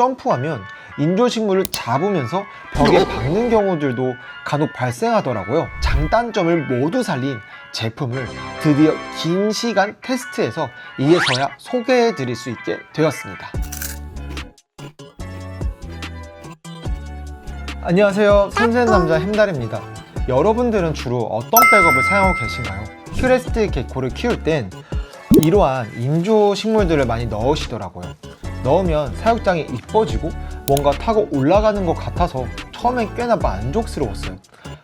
점프하면 인조식물을 잡으면서 벽에 박는 경우들도 간혹 발생하더라고요. 장단점을 모두 살린 제품을 드디어 긴 시간 테스트해서 이제서야 소개해 드릴 수 있게 되었습니다. 안녕하세요. 순세 남자 햄달입니다. 여러분들은 주로 어떤 백업을 사용하고 계신가요? 큐레스트 개코를 키울 땐 이러한 인조 식물들을 많이 넣으시더라고요. 넣으면 사육장이 이뻐지고 뭔가 타고 올라가는 것 같아서 처음엔 꽤나 만족스러웠어요.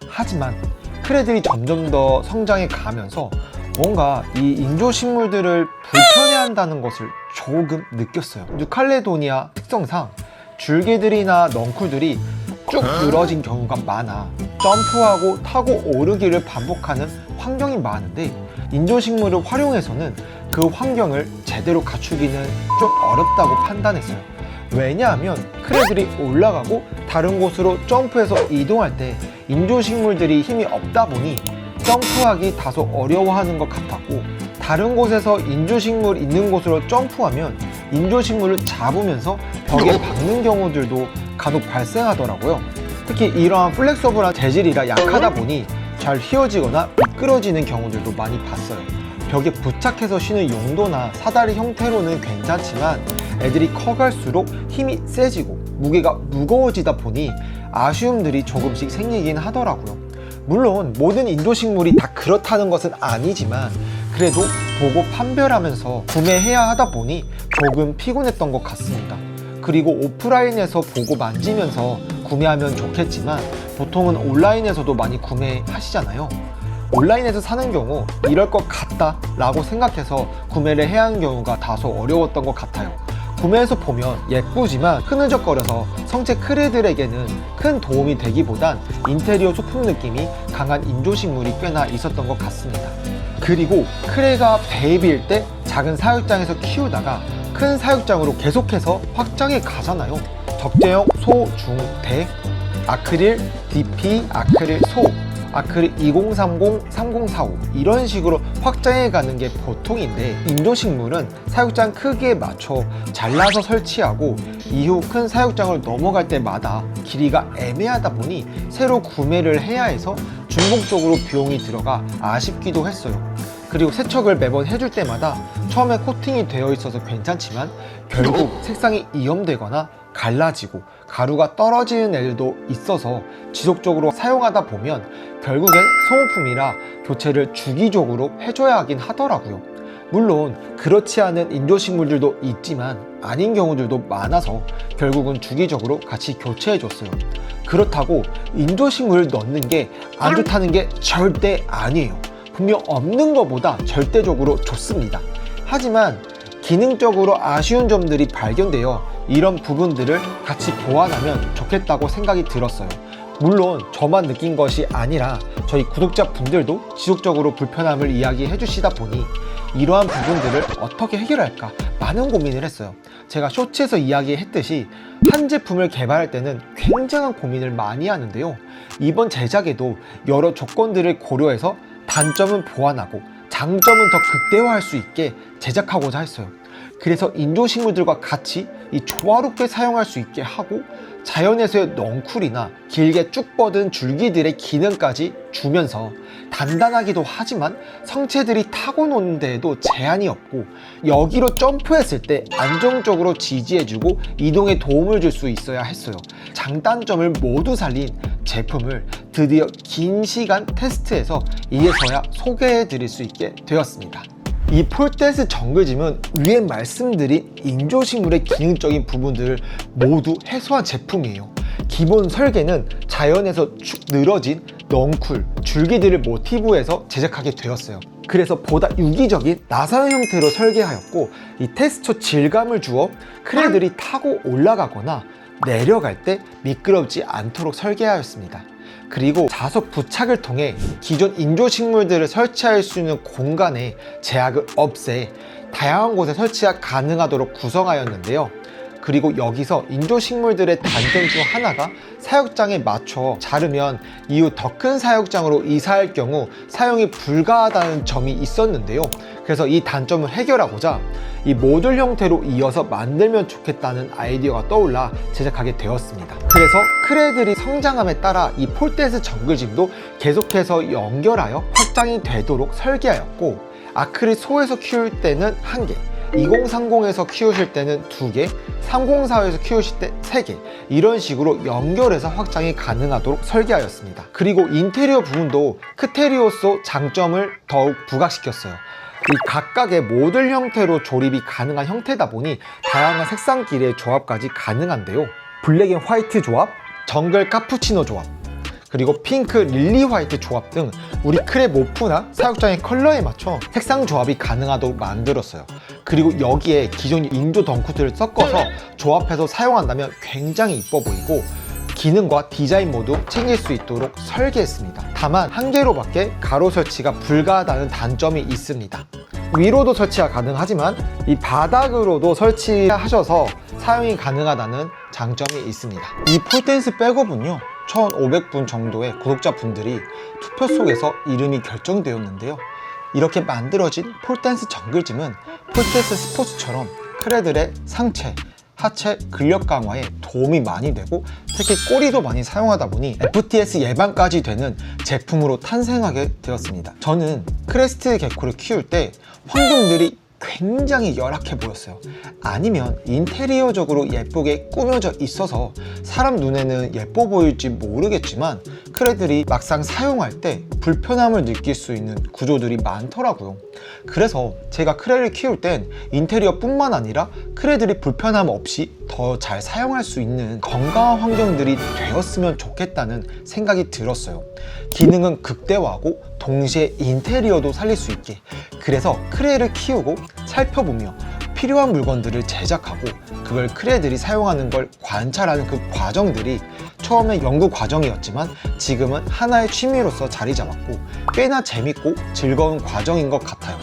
하지만 크레들이 점점 더 성장해 가면서 뭔가 이 인조 식물들을 불편해한다는 것을 조금 느꼈어요. 뉴칼레도니아 특성상 줄기들이나 넝쿨들이 쭉 늘어진 경우가 많아 점프하고 타고 오르기를 반복하는 환경이 많은데 인조식물을 활용해서는 그 환경을 제대로 갖추기는 좀 어렵다고 판단했어요. 왜냐하면 크레들이 올라가고 다른 곳으로 점프해서 이동할 때 인조식물들이 힘이 없다 보니 점프하기 다소 어려워하는 것 같았고 다른 곳에서 인조식물 있는 곳으로 점프하면 인조식물을 잡으면서 벽에 박는 경우들도 간혹 발생하더라고요. 특히 이러한 플렉서블한 재질이라 약하다 보니 잘 휘어지거나 미끄러지는 경우들도 많이 봤어요. 벽에 부착해서 쉬는 용도나 사다리 형태로는 괜찮지만 애들이 커갈수록 힘이 세지고 무게가 무거워지다 보니 아쉬움들이 조금씩 생기긴 하더라고요. 물론 모든 인도식물이 다 그렇다는 것은 아니지만 그래도 보고 판별하면서 구매해야 하다 보니 조금 피곤했던 것 같습니다. 그리고 오프라인에서 보고 만지면서 구매하면 좋겠지만 보통은 온라인에서도 많이 구매하시잖아요. 온라인에서 사는 경우 이럴 것 같다 라고 생각해서 구매를 해야 하는 경우가 다소 어려웠던 것 같아요. 구매해서 보면 예쁘지만 흐느적거려서 성체 크레들에게는 큰 도움이 되기보단 인테리어 소품 느낌이 강한 인조식물이 꽤나 있었던 것 같습니다. 그리고 크레가 베이비일 때 작은 사육장에서 키우다가 큰 사육장으로 계속해서 확장해 가잖아요. 적재형 소, 중, 대, 아크릴, DP, 아크릴, 소, 아크릴 2030, 3045 이런 식으로 확장해 가는 게 보통인데 인도식물은 사육장 크기에 맞춰 잘라서 설치하고 이후 큰 사육장을 넘어갈 때마다 길이가 애매하다 보니 새로 구매를 해야 해서 중복적으로 비용이 들어가 아쉽기도 했어요. 그리고 세척을 매번 해줄 때마다 처음에 코팅이 되어 있어서 괜찮지만 결국 색상이 이염되거나 갈라지고 가루가 떨어지는 애들도 있어서 지속적으로 사용하다 보면 결국엔 소모품이라 교체를 주기적으로 해줘야 하긴 하더라고요. 물론 그렇지 않은 인조식물들도 있지만 아닌 경우들도 많아서 결국은 주기적으로 같이 교체해줬어요. 그렇다고 인조식물을 넣는 게 안 좋다는 게 절대 아니에요. 분명 없는 것보다 절대적으로 좋습니다. 하지만 기능적으로 아쉬운 점들이 발견되어 이런 부분들을 같이 보완하면 좋겠다고 생각이 들었어요. 물론 저만 느낀 것이 아니라 저희 구독자분들도 지속적으로 불편함을 이야기해 주시다 보니 이러한 부분들을 어떻게 해결할까 많은 고민을 했어요. 제가 쇼츠에서 이야기했듯이 한 제품을 개발할 때는 굉장한 고민을 많이 하는데요. 이번 제작에도 여러 조건들을 고려해서 단점은 보완하고 장점은 더 극대화할 수 있게 제작하고자 했어요. 그래서 인조식물들과 같이 이 조화롭게 사용할 수 있게 하고 자연에서의 넝쿨이나 길게 쭉 뻗은 줄기들의 기능까지 주면서 단단하기도 하지만 성체들이 타고 노는 데에도 제한이 없고 여기로 점프했을 때 안정적으로 지지해주고 이동에 도움을 줄 수 있어야 했어요. 장단점을 모두 살린 제품을 드디어 긴 시간 테스트해서 이제서야 소개해 드릴 수 있게 되었습니다. 이 폴데스 정글짐은 위에 말씀드린 인조식물의 기능적인 부분들을 모두 해소한 제품이에요. 기본 설계는 자연에서 축 늘어진 넝쿨, 줄기들을 모티브해서 제작하게 되었어요. 그래서 보다 유기적인 나사형 형태로 설계하였고 이 테스처 질감을 주어 크레들이 타고 올라가거나 내려갈 때 미끄럽지 않도록 설계하였습니다. 그리고 자석 부착을 통해 기존 인조식물들을 설치할 수 있는 공간의 제약을 없애 다양한 곳에 설치가 가능하도록 구성하였는데요. 그리고 여기서 인조식물들의 단점 중 하나가 사육장에 맞춰 자르면 이후 더 큰 사육장으로 이사할 경우 사용이 불가하다는 점이 있었는데요. 그래서 이 단점을 해결하고자 이 모듈 형태로 이어서 만들면 좋겠다는 아이디어가 떠올라 제작하게 되었습니다. 그래서 크레들이 성장함에 따라 이 폴댄스 정글짐도 계속해서 연결하여 확장이 되도록 설계하였고 아크를 소에서 키울 때는 한 개, 2030에서 키우실 때는 두 개, 3045에서 키우실 때세개 이런 식으로 연결해서 확장이 가능하도록 설계하였습니다. 그리고 인테리어 부분도 크테리오소 장점을 더욱 부각시켰어요. 이 각각의 모듈 형태로 조립이 가능한 형태다 보니 다양한 색상끼리의 조합까지 가능한데요. 블랙 앤 화이트 조합, 정글 카푸치노 조합, 그리고 핑크 릴리 화이트 조합 등 우리 크랩 모프나 사육장의 컬러에 맞춰 색상 조합이 가능하도록 만들었어요. 그리고 여기에 기존 인조 덩쿠트를 섞어서 조합해서 사용한다면 굉장히 이뻐 보이고 기능과 디자인 모두 챙길 수 있도록 설계했습니다. 다만 한 개로밖에 가로 설치가 불가하다는 단점이 있습니다. 위로도 설치가 가능하지만 이 바닥으로도 설치하셔서 사용이 가능하다는 장점이 있습니다. 이 폴댄스 백업은요. 1,500분 정도의 구독자분들이 투표 속에서 이름이 결정되었는데요. 이렇게 만들어진 폴댄스 정글짐은 폴댄스 스포츠처럼 크레들의 상체, 하체 근력 강화에 도움이 많이 되고 특히 꼬리도 많이 사용하다 보니 FTS 예방까지 되는 제품으로 탄생하게 되었습니다. 저는 크레스트 개코를 키울 때 환경들이 굉장히 열악해 보였어요. 아니면 인테리어적으로 예쁘게 꾸며져 있어서 사람 눈에는 예뻐 보일지 모르겠지만 크레들이 막상 사용할 때 불편함을 느낄 수 있는 구조들이 많더라고요. 그래서 제가 크레를 키울 땐 인테리어뿐만 아니라 크레들이 불편함 없이 더 잘 사용할 수 있는 건강한 환경들이 되었으면 좋겠다는 생각이 들었어요. 기능은 극대화하고 동시에 인테리어도 살릴 수 있게 그래서 크레를 키우고 살펴보며 필요한 물건들을 제작하고 그걸 크레들이 사용하는 걸 관찰하는 그 과정들이 처음에 연구 과정이었지만 지금은 하나의 취미로서 자리 잡았고 꽤나 재밌고 즐거운 과정인 것 같아요.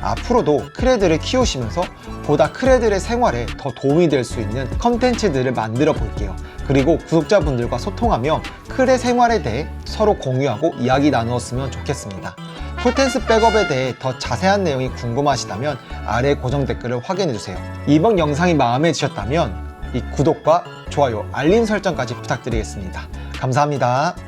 앞으로도 크레들을 키우시면서 보다 크레들의 생활에 더 도움이 될 수 있는 컨텐츠들을 만들어 볼게요. 그리고 구독자분들과 소통하며 크레 생활에 대해 서로 공유하고 이야기 나누었으면 좋겠습니다. 폴텐스 백업에 대해 더 자세한 내용이 궁금하시다면 아래 고정 댓글을 확인해주세요. 이번 영상이 마음에 드셨다면 이 구독과 좋아요, 알림 설정까지 부탁드리겠습니다. 감사합니다.